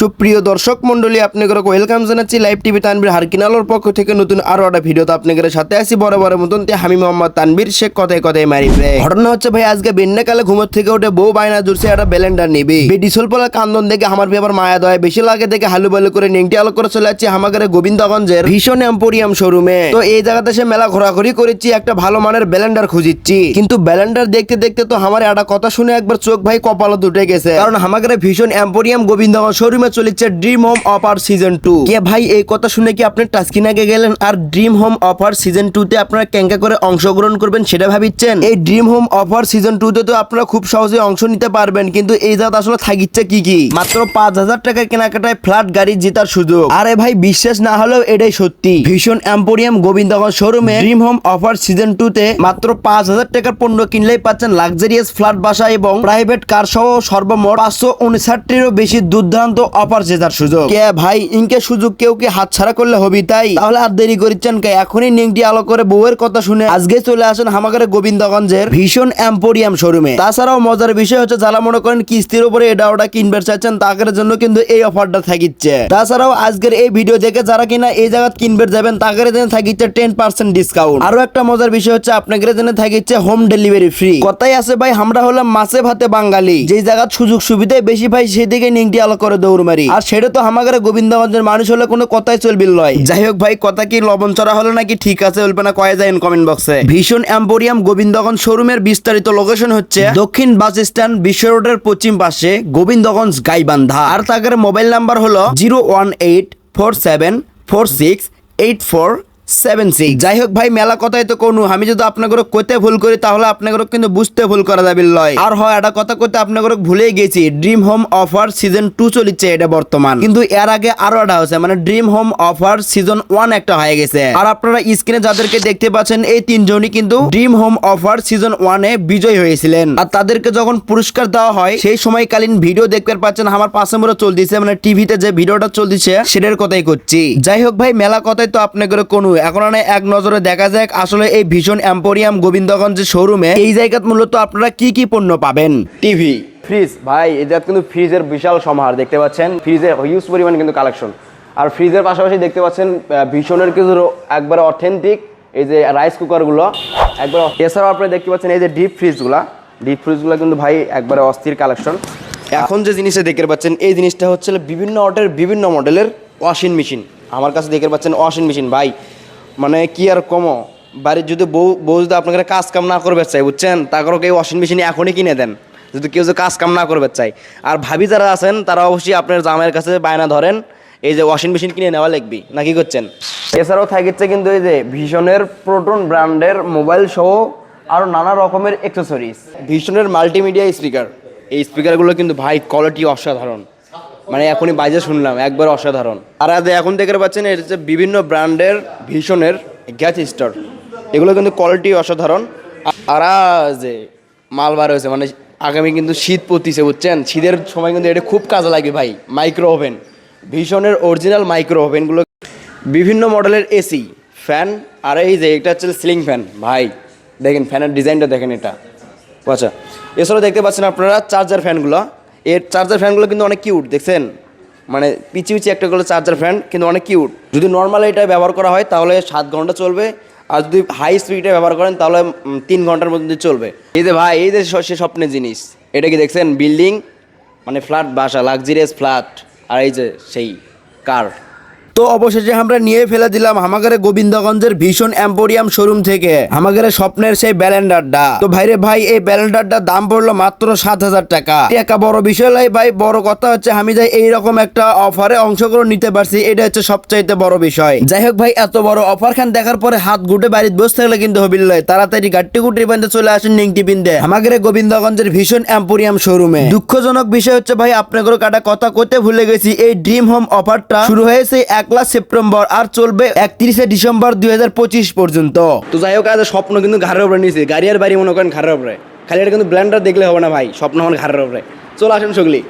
সুপ্রিয় দর্শক মন্ডলী আপনাদের ওয়েলকাম জানাচ্ছি লাইভ টিভি তানবির হারকিনালোর পক্ষ থেকে নতুন আরও একটা ভিডিওতে আপনাদের সাথে আছি। বরাবরের মতন তে আমি মোহাম্মদ তানবির শেখ কথায় কথায় মারি ঘটনা হচ্ছে ভাই, আজকে বেন্নাকালে ঘুমোর থেকে উঠে বউ বায়না জুড়ছে, একটা ব্যালেন্ডার নিবি। বেডিসল পোলা কান্দন দেখে আমার ব্যাপার মায়া দয় বেশি লাগে দেখে হালু বালু করে নেংটি আলো করে চলে যাচ্ছি আমাদের গোবিন্দগঞ্জের ভীষণ এম্পোরিয়াম শোরুমে। তো এই জায়গাতে সে মেলা ঘোরাঘুরি করেছি, একটা ভালো মানের ব্যালেন্ডার খুঁজিচ্ছি। কিন্তু ব্যালেন্ডার দেখতে দেখতে তো আমার একটা কথা শুনে একবার চোখ ভাই কপালত উঠে গেছে। কারণ আমাদের ভীষণ এম্পোরিয়াম গোবিন্দগঞ্জ শোরুমে চলেছে dream home offer season two কে ভাই, এই কথা শুনে কি আপনি টাস্কিনাকে গেলেন? আর dream home offer season two তে আপনারা ক্যাঙ্কা করে অংশগ্রহণ করবেন সেটা ভাবিচ্ছেন? এই dream home offer season two তে তো আপনারা খুব সহজে অংশ নিতে পারবেন, কিন্তু এই জাত আসলে থাকিচ্ছে কি কি? মাত্র পাঁচ হাজার টাকার কেনাকাটায় ফ্ল্যাট গাড়ি জেতার সুযোগ। আরে ভাই, বিশ্বাস না হলেও এটাই সত্যি। ভীষণ এম্পোরিয়াম গোবিন্দগঞ্জ শোরুমে dream home offer season two তে মাত্র পাঁচ হাজার টাকার পণ্য কিনলেই পাচ্ছেন লাক্সারিয়াস ফ্ল্যাট বাসা এবং প্রাইভেট কার সহ সর্বমোট পাঁচশো উনষাটটিরও বেশি দুর্দান্ত অফার জেতার সুযোগ। কে ভাই, ইনকে সুযোগ কেউ কি হাত ছাড়া করলে হবি তাই? তাহলে আর দেরি করিচ্ছেন কে? এখনই নিংটি আলো করে বউয়ের কথা শুনে আজকে চলে আসেন হামাগারে গোবিন্দগঞ্জের ভীষণ এম্পোরিয়াম শোরুমে। তাছাড়াও মজার বিষয় হচ্ছে যারা মনে করেন কিস্তির উপরে এটা ওটা কিনবে চাচ্ছেন তাদের জন্য কিন্তু এই অফারটা থাকিচ্ছে। তাছাড়াও আজকের এই ভিডিও দেখে যারা কিনা এই জায়গা কিনবে যাবেন, তাদের জন্য থাকিচ্ছে টেন পার্সেন্ট ডিসকাউন্ট আরও একটা মজার বিষয় হচ্ছে আপনাদের জন্য থাকিচ্ছে হোম ডেলিভারি ফ্রি কথাই আছে ভাই, আমরা হলাম মাছে ভাতে বাঙালি। যেই জায়গা সুযোগ সুবিধায় বেশি ভাই সেদিকে নিংটি আলো করে দৌড় মারি। আর সেটা তো আমাদের গোবিন্দগঞ্জের মানুষ হলে কোনো কথাই চলবিল নয়। যাই হোক ভাই কথা কি লবণ চড়া হলো নাকি ঠিক আছে বলবে না কয়ে যায় কমেন্ট বক্সে ভীষণ এম্পোরিয়াম গোবিন্দগঞ্জ শোরুমের বিস্তারিত লোকেশন হচ্ছে দক্ষিণ বাস স্ট্যান্ড বিশ্ব রোডের পশ্চিম পাশে গোবিন্দগঞ্জ গাইবান্ধা। আর তাদের মোবাইল নাম্বার হলো zero one eight four seven four six eight four seven six যাই হোক ভাই, মেলা কথাই তো কোনো। আমি যদি আপনাকে কইতে ভুল করি, তাহলে আপনাকে কিন্তু বুঝতে ভুল করা যাবে, লয়। আর হয়, একটা কথা কইতে আপনাকে ভুলে গেছি। Dream home offer season two চলিচ্ছে এটা বর্তমান। কিন্তু এর আগে আরও একটা হচ্ছে মানে dream home offer season one একটা হয়ে গেছে। আর আপনারা স্ক্রিনে যাদেরকে দেখতে পাচ্ছেন, এই তিনজনই কিন্তু ড্রিম হোম অফার সিজন ওয়ানে বিজয় হয়েছিলেন। আর তাদেরকে যখন পুরস্কার দেওয়া হয়, সেই সময়কালীন ভিডিও দেখতে পাচ্ছেন, আমার পাশে মোড়ে চলতেছে মানে টিভিতে যে ভিডিওটা চলতেছে, সেটার কথাই করছি। যাই হোক ভাই, মেলা কথাই তো আপনাদের কোনো এখন মানে এক নজরে দেখা যাক আসলে এই ভীষণ এম্পোরিয়াম গোবিন্দগঞ্জ শোরুমে এই জায়গাত মূলত আপনারা কি কি পণ্য পাবেন? টিভি ফ্রিজ ভাই এটা কিন্তু ফ্রিজের বিশাল সমাহার, দেখতে পাচ্ছেন? ফ্রিজের হিউজ পরিমাণ কিন্তু কালেকশন আর ফ্রিজের পাশাপাশি দেখতে পাচ্ছেন ভীষণের কিছু একবারে অথেন্টিক এই যে রাইস কুকারগুলো একবার এছাড়াও আপনি দেখতে পাচ্ছেন, এই যে ডিপ ফ্রিজগুলো ডিপ ফ্রিজগুলো কিন্তু ভাই একবারে অস্থির কালেকশন এখন যে জিনিসটা দেখতে পাচ্ছেন, এই জিনিসটা হচ্ছে বিভিন্ন অর্ডারের বিভিন্ন মডেলের ওয়াশিং মেশিন আমার কাছে দেখতে পাচ্ছেন ওয়াশিং মেশিন ভাই মানে কি আর কমো? বাড়ির যদি বউ বউ যদি আপনাকে কাজ কাম না করবে চাই, বুঝছেন? তারপরে এই ওয়াশিং মেশিন এখনই কিনে দেন। যদি কেউ যদি কাজ কাম না করবে চাই। আর ভাবি যারা আছেন, তারা অবশ্যই আপনার জামাইয়ের কাছে বায়না ধরেন, এই যে ওয়াশিং মেশিন কিনে নেওয়া লাগবি, না কি করছেন? এছাড়াও থাকছে কিন্তু এই যে ভীষণের প্রোটন ব্র্যান্ডের মোবাইল সহ আরও নানা রকমের অ্যাক্সেসরিজ ভীষণের মাল্টিমিডিয়া স্পিকার এই স্পিকারগুলো কিন্তু ভাই কোয়ালিটি অসাধারণ। মানে এখনই বাজে শুনলাম, একবার অসাধারণ। আর এখন দেখতে পাচ্ছেন এটা হচ্ছে বিভিন্ন ব্র্যান্ডের ভীষণের গ্যাস স্টোর, এগুলো কিন্তু কোয়ালিটি অসাধারণ। আর যে মাল বার হয়েছে মানে আগামী কিন্তু শীত পড়তিছে, বুঝছেন? শীতের সময় কিন্তু এটা খুব কাজে লাগে ভাই মাইক্রো ওভেন ভীষণের অরিজিনাল মাইক্রো ওভেনগুলো বিভিন্ন মডেলের এসি ফ্যান আর এই যে এটা হচ্ছে সিলিং ফ্যান ভাই, দেখেন ফ্যানের ডিজাইনটা দেখেন এটা। আচ্ছা এছাড়াও দেখতে পাচ্ছেন আপনারা চার্জার ফ্যানগুলো এর চার্জার ফ্যানগুলো কিন্তু অনেক কিউট দেখছেন? মানে পিচি পিচি একটা করে চার্জার ফ্যান কিন্তু অনেক কিউট যদি নর্মাল এটা ব্যবহার করা হয়, তাহলে সাত ঘণ্টা চলবে। আর যদি হাই স্পিডে ব্যবহার করেন, তাহলে তিন ঘণ্টার মধ্যে চলবে। এই যে ভাই, এই যে সে স্বপ্নের জিনিস, এটা কি দেখছেন? বিল্ডিং মানে ফ্ল্যাট বাসা লাক্সারিয়াস ফ্ল্যাট আর এই যে সেই কার তো অবশেষে আমরা নিয়ে ফেলে দিলাম হামাগারে গোবিন্দগঞ্জের ভীষণ এম্পোরিয়াম শোরুম থেকে, হামাগারে স্বপ্নের সেই ব্যালেন্ডারটা। তো ভাইরে ভাই, এই ব্যালেন্ডারটার দাম পড়ল মাত্র সাত হাজার টাকা। একটা বড় বিষয় লাই ভাই, বড় কথা হচ্ছে আমি যাই এইরকম একটা অফারে অংশগ্রহণ নিতে পারছি, এটা হচ্ছে সবচাইতে বড় বিষয়। যাই হোক ভাই, এত বড় অফার খান, দেখার পরে হাত গুটে বাড়িতে বসে থাকলে কিন্তু হবিল লয় তাড়াতাড়ি গাট্টি গুটি বান্ধে চলে আসেন নিংটি পিন্দে আমাদের গোবিন্দগঞ্জের ভীষণ এম্পোরিয়াম শোরুমে। দুঃখজনক বিষয় হচ্ছে ভাই আপনাদের কাটা কথা কইতে ভুলে গেছি, এই ড্রিম হোম অফারটা শুরু হয়েছে একলা সেপ্টেম্বর আর চলবে একত্রিশে ডিসেম্বর দুই হাজার পঁচিশ পর্যন্ত। তো যাই হোক, আজ স্বপ্ন কিন্তু ঘাড়ের উপরে নিয়েছি। গাড়ি আর বাড়ি মনে করেন ঘাড়ের উপরে। খালি এটা কিন্তু ব্ল্যান্ডার দেখলে হবে না ভাই, স্বপ্ন হন ঘাড়ের উপরে। চলে আসেন সগলি।